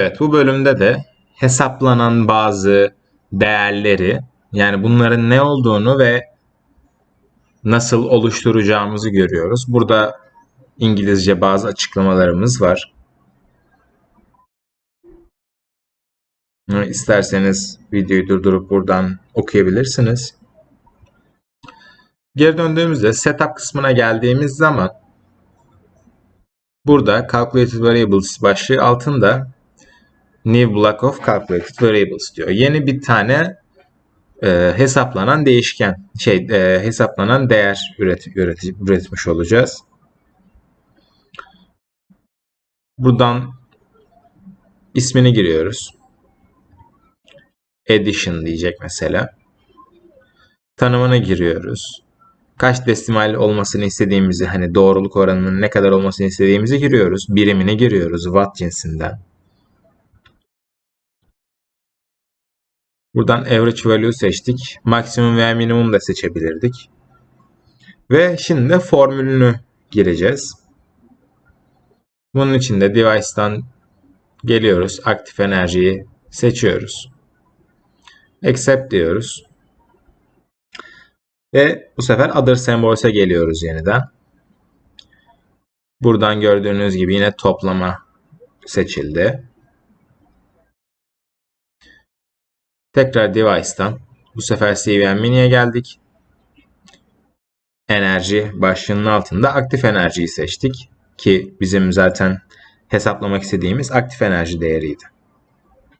Evet bu bölümde de hesaplanan bazı değerleri yani bunların ne olduğunu ve nasıl oluşturacağımızı görüyoruz. Burada İngilizce bazı açıklamalarımız var. İsterseniz videoyu durdurup buradan okuyabilirsiniz. Geri döndüğümüzde setup kısmına geldiğimiz zaman burada calculated variables başlığı altında new block of calculated variables diyor. Yeni bir tane e, hesaplanan değişken şey e, hesaplanan değer üret, üret, üretmiş olacağız. Buradan ismini giriyoruz. Addition diyecek mesela. Tanımını giriyoruz. Kaç desimal olmasını istediğimizi hani doğruluk oranının ne kadar olmasını istediğimizi giriyoruz. Birimini giriyoruz watt cinsinden. Buradan average value seçtik. Maksimum veya minimum da seçebilirdik. Ve şimdi formülünü gireceğiz. Bunun için de device'dan geliyoruz. Aktif enerjiyi seçiyoruz. Accept diyoruz. Ve bu sefer other symbols'e geliyoruz yeniden. Buradan gördüğünüz gibi yine toplama seçildi. Tekrar device'tan bu sefer CVM mini'ye geldik. Enerji başlığının altında aktif enerjiyi seçtik ki bizim zaten hesaplamak istediğimiz aktif enerji değeriydi.